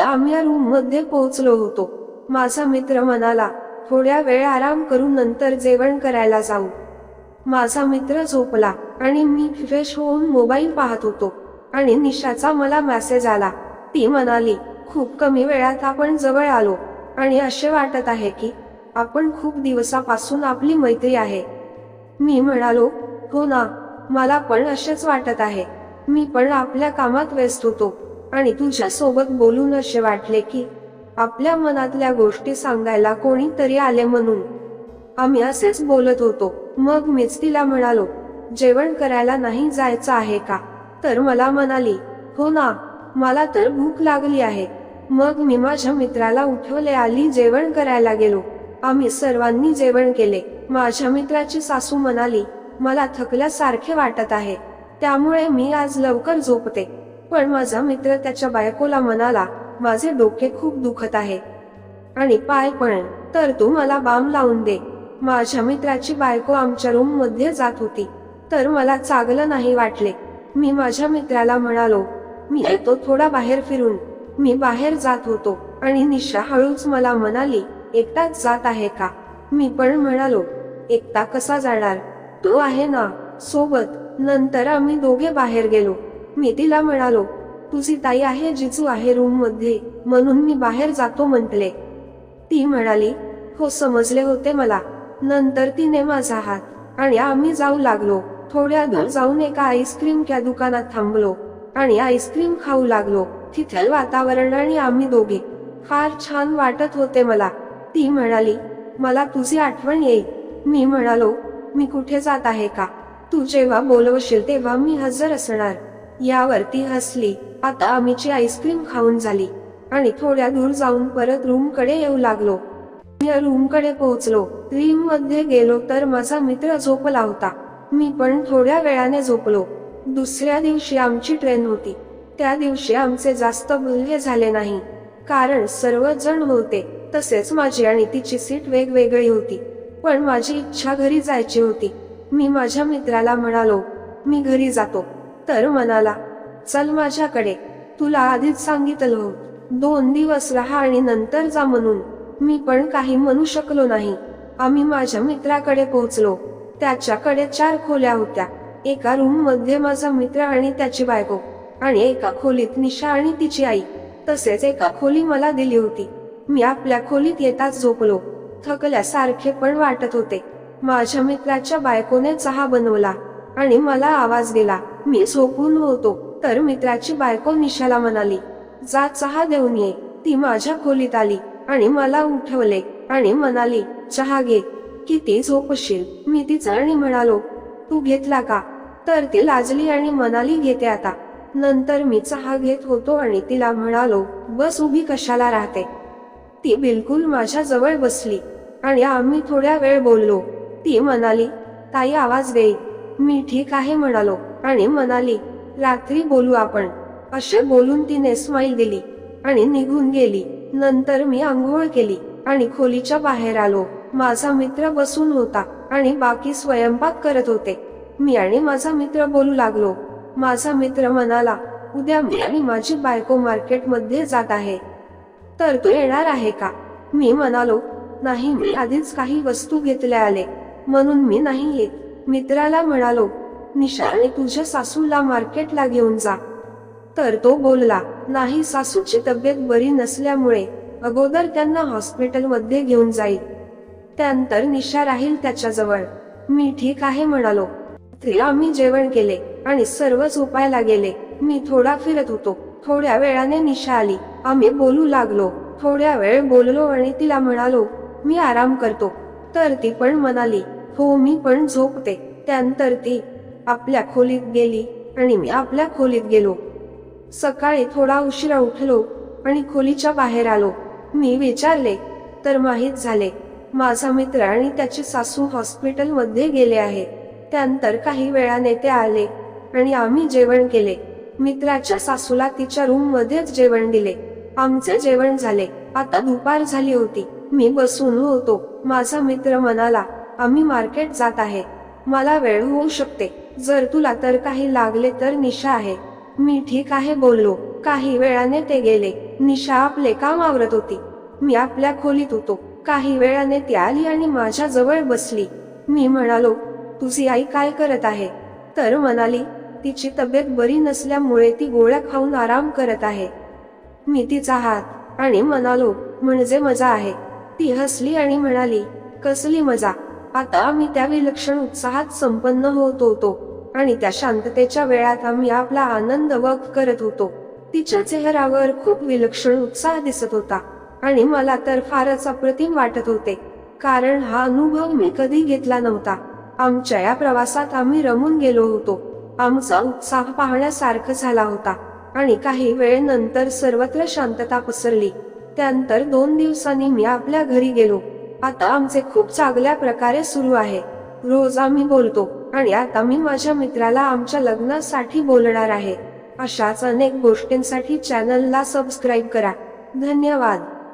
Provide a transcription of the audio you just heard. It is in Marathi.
आम्ही या रूममध्ये पोहोचलो होतो. माझा मित्र म्हणाला थोड्या वेळ आराम करून नंतर जेवण करायला जाऊ. माझा मित्र झोपला आणि मी फ्रेश होऊन मोबाईल पाहत होतो. आणि निशाचा मला मेसेज आला. ती म्हणाली खूप कमी वेळात आपण जवळ आलो. आणि असे वाटत आहे की आपण खूप दिवसापासून आपली मैत्री आहे. मी म्हणालो हो ना मला पण असेच वाटत आहे. मी पण आपल्या कामात व्यस्त होतो. आणि तुझ्यासोबत बोलून असे वाटले की आपल्या मनातल्या गोष्टी सांगायला कोणीतरी आले म्हणून. आम्ही असेच बोलत होतो. मग मीच तिला म्हणालो जेवण करायला नाही जायचं आहे का? तर मला म्हणाली हो ना मला तर भूक लागली आहे. मग मी माझ्या मित्राला उठवले आली जेवण करायला गेलो. आम्ही सर्वांनी जेवण केले. माझ्या मित्राची सासू म्हणाली मला थकल्यासारखे वाटत आहे. त्यामुळे मी आज लवकर झोपते. पण माझा मित्र त्याच्या बायकोला म्हणाला माझे डोके खूप दुखत आहे. आणि पाय पण तर तू मला बाम लावून दे. माझ्या मित्राची बायको आमच्या रूममध्ये जात होती तर मला चांगलं नाही वाटले. मी माझ्या मित्राला म्हणालो मी येतो थोडा बाहेर फिरून. मी बाहेर जात होतो आणि निशा हळूच मला म्हणाली एकटाच जात आहे का? मी पण म्हणालो एकटा कसा जाणार? तो आहे ना सोबत. नंतर आम्ही दोघे बाहेर गेलो. मी तिला म्हणालो तुझी ताई आहे जिजू आहे रूममध्ये म्हणून मी बाहेर जातो म्हटले. ती म्हणाली हो समजले होते मला. नंतर तिने माझा हात आणि आम्ही जाऊ लागलो. थोड्या दूर जाऊन एका आईस्क्रीमच्या दुकानात थांबलो आणि आईस्क्रीम खाऊ लागलो. तिथलं वातावरण आणि आम्ही दोघे. फार छान वाटत होते मला. ती म्हणाली मला तुझी आठवण येईल. मी म्हणालो मी कुठे जात आहे का? तू जेव्हा बोलवशील तेव्हा मी हजर असणार. यावर ती हसली. आता आम्हीची आईस्क्रीम खाऊन झाली. आणि थोड्या दूर जाऊन परत रूमकडे येऊ लागलो. मी रूमकडे पोहोचलो. रूममध्ये गेलो तर माझा मित्र झोपला होता. मी पण थोड्या वेळाने झोपलो. दुसऱ्या दिवशी आमची ट्रेन होती. त्या दिवशी आमचे जास्त बोलणे झाले नाही. कारण सर्वजण होते. तसेच माझी आणि तिची सीट वेगवेगळी होती. पण माझी इच्छा घरी जायची होती. मी माझ्या मित्राला म्हणालो मी घरी जातो. तर म्हणाला चल माझ्याकडे तुला आधीच सांगितलं हो. दोन दिवस राहा आणि नंतर जा म्हणून. मी पण काही म्हणू शकलो नाही. आम्ही माझ्या मित्राकडे पोहोचलो. त्याच्याकडे चार खोल्या होत्या. एका रूममध्ये माझा मित्र आणि त्याची बायको. आणि एका खोलीत निशा आणि तिची आई. तसेच एका खोली मला दिली होती. मी आपल्या खोलीत येताच झोपलो. थकल्यासारखे पण वाटत होते. माझ्या मित्राच्या बायकोने चहा बनवला आणि मला आवाज दिला. मी झोपून होतो तर मित्राची बायको निशाला म्हणाली जा चहा देऊन ये. ती माझ्या खोलीत आली आणि मला उठवले आणि म्हणाली चहा घे. किती झोपशील? मी तिचा आणि म्हणालो तू घेतला का? तर ती लाजली आणि म्हणाली घेते आता. नंतर मी चहा घेत होतो आणि तिला म्हणालो बस उभी कशाला राहते? ती बिलकुल माझ्या जवळ बसली आणि आम्ही थोड्या वेळ बोललो. ती म्हणाली ताई आवाज देई मी ठीक आहे म्हणालो. आणि म्हणाली रात्री बोलू आपण. असे बोलून तिने स्माईल दिली आणि निघून गेली. नंतर मी आंघोळ केली आणि खोलीच्या बाहेर आलो. माझा मित्र बसून होता आणि बाकी स्वयंपाक करत होते. मी आणि माझा मित्र बोलू लागलो. माझा मित्र म्हणाला उद्या मी आणि माझी बायको मार्केटमध्ये जात आहे. तर तू येणार आहे का? मी म्हणालो नाही मी आधीच काही वस्तू घेतल्या आले. म्हणून मी नाही येत. मित्राला म्हणालो निशा आणि तुझ्या सासूला मार्केटला घेऊन जा. तर तो बोलला नाही सासूची तब्येत बरी नसल्यामुळे अगोदर त्यांना हॉस्पिटलमध्ये घेऊन जाईल. त्यानंतर निशा राहील त्याच्याजवळ. मी ठीक आहे म्हणालो. ते आम्ही जेवण केले आणि सर्व झोपायला गेले. मी थोडा फिरत होतो. थोड्या वेळाने निशा आली. आम्ही बोलू लागलो. थोड्या वेळ बोललो आणि तिला म्हणालो मी आराम करतो. तर ती पण म्हणाली हो मी पण झोपते. त्यानंतर ती आपल्या खोलीत गेली आणि मी आपल्या खोलीत गेलो. सकाळी थोडा उशिरा उठलो आणि खोलीच्या बाहेर आलो. मी विचारले तर माहीत झाले माझा मित्र आणि त्याची सासू हॉस्पिटलमध्ये गेले आहे. त्यानंतर काही वेळाने ते आले आणि आम्ही जेवण केले. मित्राच्या सासूला तिच्या रूम मध्येच जेवण दिले. आमचे जेवण झाले. आता दुपार झाली होती. मी बसून होतो. माझा मित्र म्हणाला आम्ही मार्केट जात आहे. मला वेळ होऊ शकते. जर तुला तर काही लागले तर निशा आहे. मी ठीक आहे बोललो. काही वेळाने ते गेले. निशा आपले काम आवरत होती. मी आपल्या खोलीत होतो. काही वेळाने ती आली आणि माझ्या जवळ बसली. मी म्हणालो तुझी आई काय करत आहे? तर म्हणाली तिची तब्येत बरी नसल्यामुळे ती गोळ्या खाऊन आराम करत आहे. मी तिचा हात आणि म्हणालो म्हणजे मजा आहे. ती हसली आणि म्हणाली कसली मजा? आता आम्ही त्या विलक्षण उत्साहात संपन्न होत होतो आणि त्या शांततेच्या वेळात आम्ही आपला आनंद वक करत होतो. तिच्या चेहऱ्यावर खूप विलक्षण उत्साह दिसत होता आणि मला तर फारच अप्रतिम वाटत होते. कारण हा अनुभव मी कधी घेतला नव्हता. आमच्या या प्रवासात आम्ही रमून गेलो होतो. आमचा उत्साह पाहण्यासारखं झाला होता आणि काही वेळ नंतर सर्वत्र शांतता पसरली. त्यानंतर दोन दिवसांनी मी आपल्या घरी गेलो. आता आमचे खूप चांगल्या प्रकारे सुरू आहे. रोज आम्ही बोलतो आणि आता मी माझ्या मित्राला आमच्या लग्नासाठी बोलणार आहे. अशाच अनेक गोष्टींसाठी चॅनलला सबस्क्राईब करा. धन्यवाद.